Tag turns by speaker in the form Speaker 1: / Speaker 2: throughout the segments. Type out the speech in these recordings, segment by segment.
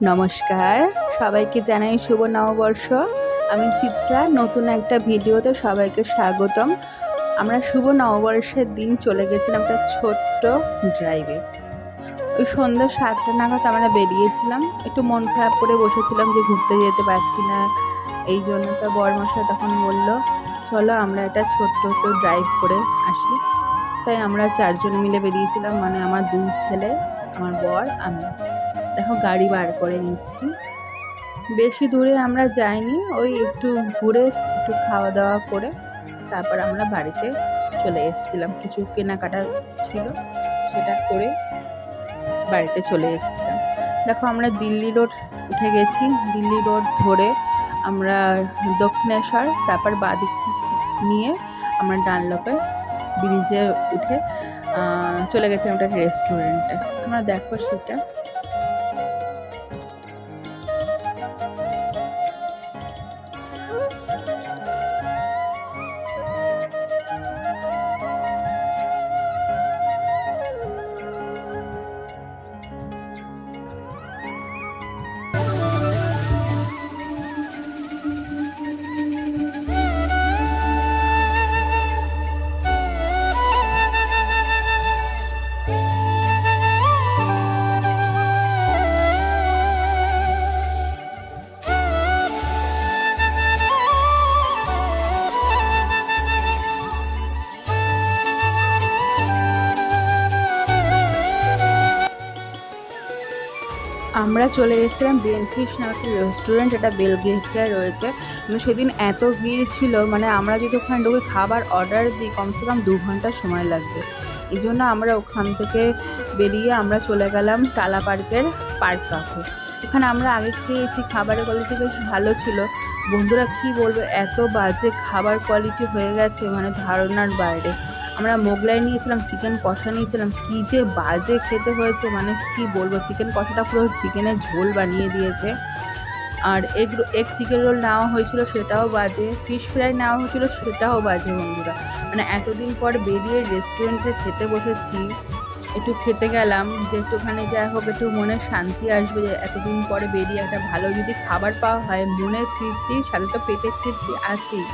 Speaker 1: নমস্কার। সবাইকে জানাই শুভ নববর্ষ। আমি চিত্রা, নতুন একটা ভিডিওতে সবাইকে স্বাগতম। আমরা শুভ নববর্ষের দিন চলে গেছিলাম একটা ছোট্ট ড্রাইভে ওই সন্ধ্যা সাতটা নাগাদ আমরা বেরিয়েছিলাম। একটু মন খারাপ করে বসেছিলাম যে ঘুরতে যেতে পারছি না। এই জন্য তো বরমশা তখন বলল, চলো আমরা একটা ছোট্ট একটু ড্রাইভ করে আসি। তাই আমরা চারজন মিলে বেরিয়েছিলাম মানে আমার দুই ছেলে, আমার বর, আমি। দেখো গাড়ি বার করে নিচ্ছি। বেশি দূরে আমরা যাইনি, ওই একটু ঘুরে একটু খাওয়া দাওয়া করে তারপর আমরা বাড়িতে চলে এসেছিলাম। কিছু কেনাকাটা ছিল, সেটা করে বাড়িতে চলে এসেছিলাম। দেখো আমরা দিল্লি রোড উঠে গেছি। দিল্লি রোড ধরে আমরা দক্ষিণেশ্বর, তারপর বাদিক নিয়ে আমরা ডানলপে ব্রিজে উঠে চলে গেছিলাম একটা রেস্টুরেন্টে তোমরা দেখো সেটা। আমরা চলে এসেছিলাম বেনফিশ একটা রেস্টুরেন্ট এটা বেলগেছিয়ায় রয়েছে। কিন্তু সেদিন এত ভিড় ছিল মানে আমরা যদি ওখানে ঢুকে খাবার অর্ডার দিই, কমসে কম দু ঘণ্টা সময় লাগবে। এই জন্য আমরা ওখান থেকে বেরিয়ে আমরা চলে গেলাম টালা পার্কের পার্ক কাফে এখানে আমরা আগে খেয়েছি, খাবারের কোয়ালিটি বেশ ভালো ছিল। বন্ধুরা কি বলব, এত বাজে খাবার কোয়ালিটি হয়ে গেছে মানে ধারণার বাইরে। আমরা মোগলাই নিয়েছিলাম চিকেন কষা নিয়েছিলাম, কি যে বাজে খেতে হয়েছে মানে কি বলব চিকেন কষাটা পুরো চিকেনের ঝোল বানিয়ে দিয়েছে। আর এগ এগ চিকেন রোল নেওয়া হয়েছিল সেটাও বাজে ফিশ ফ্রাই নেওয়া হয়েছিল সেটাও বাজে বন্ধুরা। মানে এতদিন পর বেরিয়ে রেস্টুরেন্টে খেতে বসেছি, একটু খেতে গেলাম, যে একটুখানি যাই হোক, একটু মনে শান্তি আসবে যে এতদিন পরে বেরিয়ে একটা ভালো যদি খাবার পাওয়া হয় মনের তৃপ্তি, সাথে তো পেটের তৃপ্তি আছেই।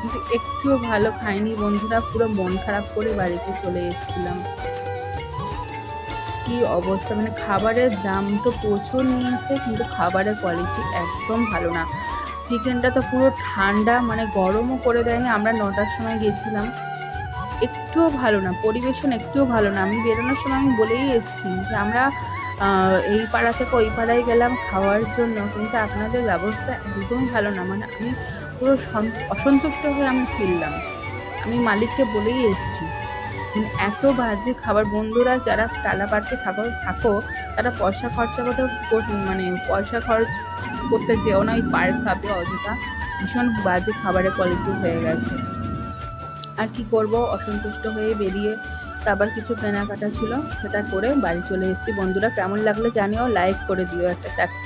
Speaker 1: কিন্তু একটুও ভালো খাইনি। বন্ধুরা, পুরো মন খারাপ করে বাড়িতে চলে এসেছিলাম। কি অবস্থা? মানে খাবারের দাম তো প্রচুর নিয়েছে, কিন্তু খাবারের কোয়ালিটি একদম ভালো না। চিকেনটা তো পুরো ঠান্ডা মানে গরমও করে দেয়নি। আমরা নটার সময় গেছিলাম। একটুও ভালো না, পরিবেশন একটুও ভালো না। আমি বেরোনোর সময় আমি বলেই এসেছি যে আমরা এই পাড়া থেকে ওই পাড়ায় গেলাম খাওয়ার জন্য। কিন্তু আপনাদের ব্যবস্থা একদম ভালো না। মানে আমি পুরো অসন্তুষ্ট হয়ে আমি ফিরলাম। আমি মালিককে বলেই এসেছি মানে এত বাজে খাবার, বন্ধুরা যারা টালা পার্কে থাকো থাকো, তারা পয়সা খরচা করতে মানে পয়সা খরচ করতে যেও না, ওই পার্ক খাবে অযথা ভীষণ বাজে খাবারের কোয়ালিটি হয়ে গেছে। আর কি করব? অসন্তুষ্ট হয়ে বেরিয়ে তারপর কিছু কেনাকাটা ছিল, সেটা করে বাড়ি চলে এসেছি। বন্ধুরা, কেমন লাগল জানিও? লাইক করে দিও একটা সাবস্ক্রাইব